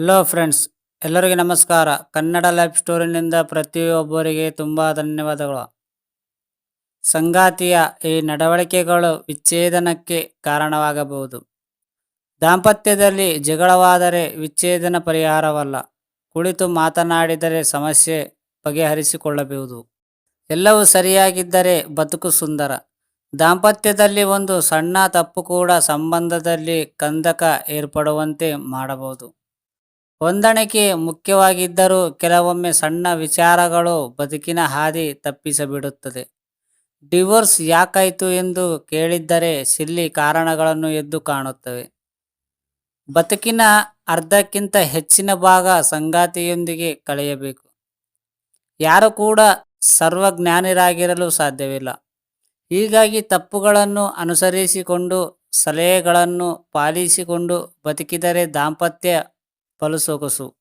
Hello friends ಎಲ್ಲರಿಗೂ ನಮಸ್ಕಾರ. Kannada life ಸ್ಟೋರಿನಿಂದ ಪ್ರತಿಯೊಬ್ಬರಿಗೆ ತುಂಬ ಧನ್ಯವಾದಗಳು. ಸಂಗಾತಿಯ ಈ ನಡವಳಿಕೆಗಳು ವಿಚ್ಛೇದನಕ್ಕೆ ಕಾರಣವಾಗಬಹುದು. ದಾಂಪತ್ಯದಲ್ಲಿ ಜಗಳವಾದರೆ ವಿಚ್ಛೇದನ ಪರಿಹಾರವಲ್ಲ. ಕುಳಿತು ಮಾತನಾಡಿದರೆ ಸಮಸ್ಯೆ ಬಗೆಹರಿಸಿಕೊಳ್ಳಬಹುದು. ಎಲ್ಲವೂ ಸರಿಯಾಗಿದ್ದರೆ ಬದುಕು ಸುಂದರ. ದಾಂಪತ್ಯದಲ್ಲಿ ಒಂದು ಸಣ್ಣ ತಪ್ಪು ಕೂಡ ಸಂಬಂಧದಲ್ಲಿ ಕಂದಕ ಏರ್ಪಡುವಂತೆ ಮಾಡಬಹುದು. ಹೊಂದಾಣಿಕೆ ಮುಖ್ಯವಾಗಿದ್ದರೂ ಕೆಲವೊಮ್ಮೆ ಸಣ್ಣ ವಿಚಾರಗಳು ಬದುಕಿನ ಹಾದಿ ತಪ್ಪಿಸಿಬಿಡುತ್ತದೆ. ಡಿವೋರ್ಸ್ ಯಾಕಾಯಿತು ಎಂದು ಕೇಳಿದ್ದರೆ ಸಿಲ್ಲಿ ಕಾರಣಗಳನ್ನು ಎದ್ದು ಕಾಣುತ್ತವೆ. ಬದುಕಿನ ಅರ್ಧಕ್ಕಿಂತ ಹೆಚ್ಚಿನ ಭಾಗ ಸಂಗಾತಿಯೊಂದಿಗೆ ಕಳೆಯಬೇಕು. ಯಾರು ಕೂಡ ಸರ್ವಜ್ಞಾನಿರಾಗಿರಲು ಸಾಧ್ಯವಿಲ್ಲ. ಹೀಗಾಗಿ ತಪ್ಪುಗಳನ್ನು ಅನುಸರಿಸಿಕೊಂಡು ಸಲಹೆಗಳನ್ನು ಪಾಲಿಸಿಕೊಂಡು ಬದುಕಿದರೆ ದಾಂಪತ್ಯ ಫಲಸೊಗಸು.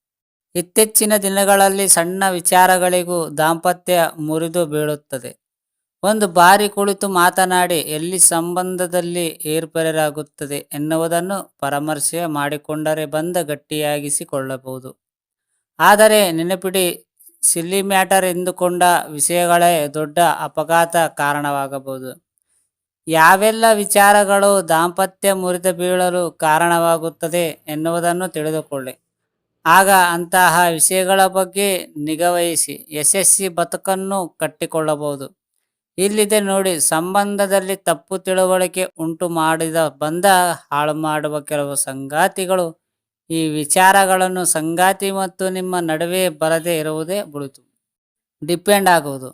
ಇತ್ತೀಚಿನ ದಿನಗಳಲ್ಲಿ ಸಣ್ಣ ವಿಚಾರಗಳಿಗೂ ದಾಂಪತ್ಯ ಮುರಿದು ಬೀಳುತ್ತದೆ. ಒಂದು ಬಾರಿ ಕುಳಿತು ಮಾತನಾಡಿ ಎಲ್ಲಿ ಸಂಬಂಧದಲ್ಲಿ ಏರ್ಪೇರಾಗುತ್ತದೆ ಎನ್ನುವುದನ್ನು ಪರಾಮರ್ಶೆ ಮಾಡಿಕೊಂಡರೆ ಬಂದ ಗಟ್ಟಿಯಾಗಿಸಿಕೊಳ್ಳಬಹುದು. ಆದರೆ ನೆನಪಿಡಿ ಸಿಲ್ಲಿ ಮ್ಯಾಟರ್ ಎಂದುಕೊಂಡ ವಿಷಯಗಳೇ ದೊಡ್ಡ ಅಪಘಾತ ಕಾರಣವಾಗಬಹುದು. ಯಾವೆಲ್ಲ ವಿಚಾರಗಳು ದಾಂಪತ್ಯ ಮುರಿದು ಬೀಳಲು ಕಾರಣವಾಗುತ್ತದೆ ಎನ್ನುವುದನ್ನು ತಿಳಿದುಕೊಳ್ಳಿ. ಆಗ ಅಂತಹ ವಿಷಯಗಳ ಬಗ್ಗೆ ನಿಗವಹಿಸಿ ಯಶಸ್ವಿ ಬದುಕನ್ನು ಕಟ್ಟಿಕೊಳ್ಳಬಹುದು. ಇಲ್ಲಿದೆ ನೋಡಿ, ಸಂಬಂಧದಲ್ಲಿ ತಪ್ಪು ತಿಳುವಳಿಕೆ ಉಂಟು ಮಾಡಿದ, ಬಂದ, ಹಾಳು ಮಾಡುವ ಕೆಲವು ಸಂಗಾತಿಗಳು. ಈ ವಿಚಾರಗಳನ್ನು ಸಂಗಾತಿ ಮತ್ತು ನಿಮ್ಮ ನಡುವೆ ಬರದೇ ಇರುವುದೇ ಬುಳಿತು ಡಿಪೆಂಡ್ ಆಗುವುದು.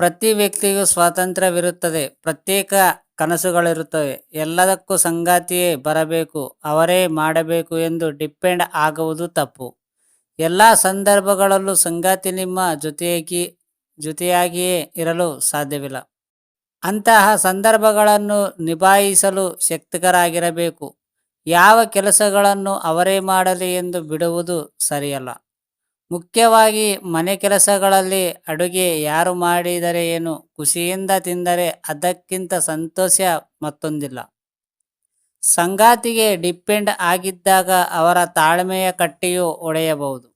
ಪ್ರತಿ ವ್ಯಕ್ತಿಗೂ ಸ್ವಾತಂತ್ರ್ಯವಿರುತ್ತದೆ. ಪ್ರತ್ಯೇಕ ಕನಸುಗಳಿರುತ್ತವೆ. ಎಲ್ಲದಕ್ಕೂ ಸಂಗಾತಿಯೇ ಬರಬೇಕು, ಅವರೇ ಮಾಡಬೇಕು ಎಂದು ಡಿಪೆಂಡ್ ಆಗುವುದು ತಪ್ಪು. ಎಲ್ಲ ಸಂದರ್ಭಗಳಲ್ಲೂ ಸಂಗಾತಿ ನಿಮ್ಮ ಜೊತೆಯಾಗಿ, ಜೊತೆಯಾಗಿಯೇ ಇರಲು ಸಾಧ್ಯವಿಲ್ಲ. ಅಂತಹ ಸಂದರ್ಭಗಳನ್ನು ನಿಭಾಯಿಸಲು ಶಕ್ತಿಕರಾಗಿರಬೇಕು. ಯಾವ ಕೆಲಸಗಳನ್ನು ಅವರೇ ಮಾಡಲಿ ಎಂದು ಬಿಡುವುದು ಸರಿಯಲ್ಲ. ಮುಖ್ಯವಾಗಿ ಮನೆ ಕೆಲಸಗಳಲ್ಲಿ ಅಡುಗೆ ಯಾರು ಮಾಡಿದರೆ ಏನು ಖುಷಿಯಿಂದ ತಿಂದರೆ ಅದಕ್ಕಿಂತ ಸಂತೋಷ ಮತ್ತೊಂದಿಲ್ಲ. ಸಂಗಾತಿಗೆ ಡಿಪೆಂಡ್ ಆಗಿದ್ದಾಗ ಅವರ ತಾಳ್ಮೆಯ ಕಟ್ಟಿಯು ಒಡೆಯಬಹುದು.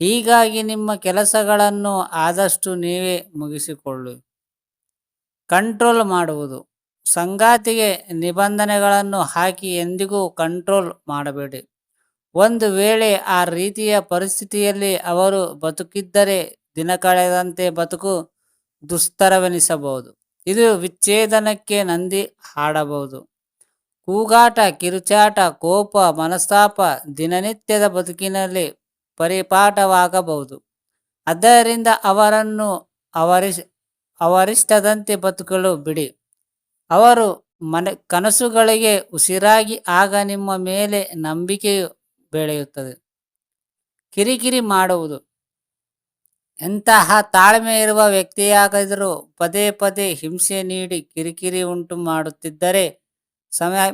ಹೀಗಾಗಿ ನಿಮ್ಮ ಕೆಲಸಗಳನ್ನು ಆದಷ್ಟು ನೀವೇ ಮುಗಿಸಿಕೊಳ್ಳಿ. ಕಂಟ್ರೋಲ್ ಮಾಡುವುದು. ಸಂಗಾತಿಗೆ ನಿಬಂಧನೆಗಳನ್ನು ಹಾಕಿ ಎಂದಿಗೂ ಕಂಟ್ರೋಲ್ ಮಾಡಬೇಡಿ. ಒಂದು ವೇಳೆ ಆ ರೀತಿಯ ಪರಿಸ್ಥಿತಿಯಲ್ಲಿ ಅವರು ಬದುಕಿದ್ದರೆ ದಿನ ಕಳೆದಂತೆ ಬದುಕು ದುಸ್ತರವೆನಿಸಬಹುದು. ಇದು ವಿಚ್ಛೇದನಕ್ಕೆ ನಂದಿ ಹಾಡಬಹುದು. ಕೂಗಾಟ, ಕಿರುಚಾಟ, ಕೋಪ, ಮನಸ್ತಾಪ ದಿನನಿತ್ಯದ ಬದುಕಿನಲ್ಲಿ ಪರಿಪಾಠವಾಗಬಹುದು. ಅದರಿಂದ ಅವರನ್ನು ಅವರಿಷ್ ಅವರಿಷ್ಟದಂತೆ ಬದುಕಲು ಬಿಡಿ. ಅವರು ಮನೆ, ಕನಸುಗಳಿಗೆ ಉಸಿರಾಗಿ ಆಗ ನಿಮ್ಮ ಮೇಲೆ ನಂಬಿಕೆಯು ಬೆಳೆಯುತ್ತದೆ. ಕಿರಿಕಿರಿ ಮಾಡುವುದು. ಎಂತಹ ತಾಳ್ಮೆ ಇರುವ ವ್ಯಕ್ತಿಯಾಗಿದ್ದರೂ ಪದೇ ಪದೇ ಹಿಂಸೆ ನೀಡಿ ಕಿರಿಕಿರಿ ಉಂಟು ಮಾಡುತ್ತಿದ್ದರೆ ಸಮಯ,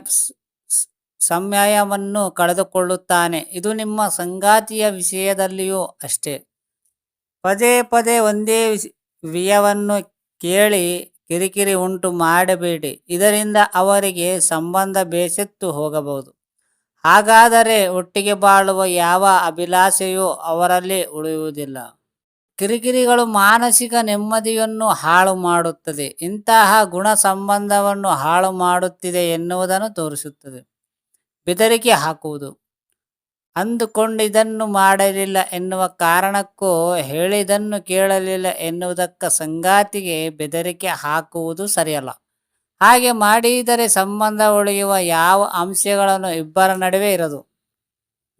ಸಮಯವನ್ನು ಕಳೆದುಕೊಳ್ಳುತ್ತಾನೆ. ಇದು ನಿಮ್ಮ ಸಂಗಾತಿಯ ವಿಷಯದಲ್ಲಿಯೂ ಅಷ್ಟೇ. ಪದೇ ಪದೇ ಒಂದೇ ವಿಷಯವನ್ನು ಕೇಳಿ ಕಿರಿಕಿರಿ ಉಂಟು ಮಾಡಬೇಡಿ. ಇದರಿಂದ ಅವರಿಗೆ ಸಂಬಂಧ ಬೇಸತ್ತು ಹೋಗಬಹುದು. ಹಾಗಾದರೆ ಒಟ್ಟಿಗೆ ಬಾಳುವ ಯಾವ ಅಭಿಲಾಷೆಯೂ ಅವರಲ್ಲಿ ಉಳಿಯುವುದಿಲ್ಲ. ಕಿರಿಕಿರಿಗಳು ಮಾನಸಿಕ ನೆಮ್ಮದಿಯನ್ನು ಹಾಳು ಮಾಡುತ್ತದೆ. ಇಂತಹ ಗುಣ ಸಂಬಂಧವನ್ನು ಹಾಳು ಮಾಡುತ್ತಿದೆ ಎನ್ನುವುದನ್ನು ತೋರಿಸುತ್ತದೆ. ಬೆದರಿಕೆ ಹಾಕುವುದು. ಅಂದುಕೊಂಡಿದ್ದನ್ನು ಮಾಡಲಿಲ್ಲ ಎನ್ನುವ ಕಾರಣಕ್ಕೂ ಹೇಳಿದನ್ನು ಕೇಳಲಿಲ್ಲ ಎನ್ನುವುದಕ್ಕ ಸಂಗಾತಿಗೆ ಬೆದರಿಕೆ ಹಾಕುವುದು ಸರಿಯಲ್ಲ. ಹಾಗೆ ಮಾಡಿದರೆ ಸಂಬಂಧ ಉಳಿಯುವ ಯಾವ ಅಂಶಗಳನ್ನು ಇಬ್ಬರ ನಡುವೆ ಇರದು.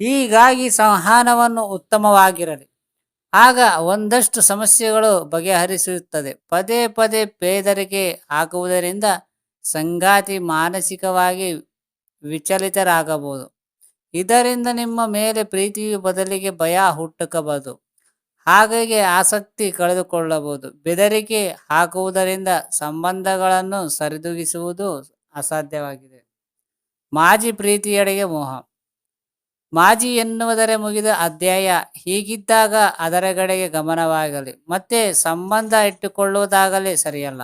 ಹೀಗಾಗಿ ಸಂವಹನವನ್ನು ಉತ್ತಮವಾಗಿರಲಿ. ಆಗ ಒಂದಷ್ಟು ಸಮಸ್ಯೆಗಳು ಬಗೆಹರಿಸುತ್ತದೆ. ಪದೇ ಪದೇ ಪೇದರಿಕೆ ಹಾಕುವುದರಿಂದ ಸಂಗಾತಿ ಮಾನಸಿಕವಾಗಿ ವಿಚಲಿತರಾಗಬಹುದು. ಇದರಿಂದ ನಿಮ್ಮ ಮೇಲೆ ಪ್ರೀತಿಯು ಬದಲಿಗೆ ಭಯ ಹುಟ್ಟುಕಬಹುದು ಹಾಗಾಗಿ ಆಸಕ್ತಿ ಕಳೆದುಕೊಳ್ಳಬಹುದು. ಬೆದರಿಕೆ ಹಾಕುವುದರಿಂದ ಸಂಬಂಧಗಳನ್ನು ಸರಿದೂಗಿಸುವುದು ಅಸಾಧ್ಯವಾಗಿದೆ. ಮಾಜಿ ಪ್ರೀತಿಯಡೆಗೆ ಮೋಹ. ಮಾಜಿ ಎನ್ನುವುದರೆ ಮುಗಿದ ಅಧ್ಯಾಯ ಹೀಗಿದ್ದಾಗ ಅದರ ಕಡೆಗೆ ಗಮನವಾಗಲಿ. ಮತ್ತೆ ಸಂಬಂಧ ಇಟ್ಟುಕೊಳ್ಳುವುದಾಗಲಿ ಸರಿಯಲ್ಲ.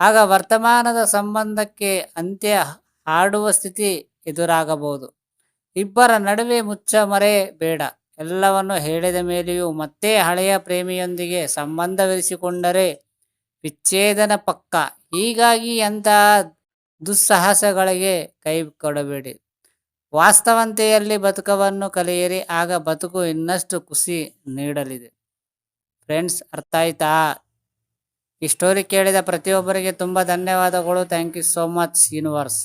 ಆಗ ವರ್ತಮಾನದ ಸಂಬಂಧಕ್ಕೆ ಅಂತ್ಯ ಹಾಡುವ ಸ್ಥಿತಿ ಎದುರಾಗಬಹುದು. ಇಬ್ಬರ ನಡುವೆ ಮುಚ್ಚ ಮರೆ ಬೇಡ. ಎಲ್ಲವನ್ನು ಹೇಳಿದ ಮೇಲೆಯೂ ಮತ್ತೆ ಹಳೆಯ ಪ್ರೇಮಿಯೊಂದಿಗೆ ಸಂಬಂಧವಿರಿಸಿಕೊಂಡರೆ ವಿಚ್ಛೇದನ ಪಕ್ಕ. ಹೀಗಾಗಿ ಅಂತಹ ದುಸ್ಸಾಹಸಗಳಿಗೆ ಕೈ ಕೊಡಬೇಡಿ. ವಾಸ್ತವಂತೆಯಲ್ಲಿ ಬದುಕವನ್ನು ಕಲಿಯಿರಿ, ಆಗ ಬದುಕು ಇನ್ನಷ್ಟು ಖುಷಿ ನೀಡಲಿದೆ. ಫ್ರೆಂಡ್ಸ್ ಅರ್ಥ ಆಯ್ತಾ ಈ ಸ್ಟೋರಿ ಕೇಳಿದ ಪ್ರತಿಯೊಬ್ಬರಿಗೆ ತುಂಬ ಧನ್ಯವಾದಗಳು. Thank you so much universe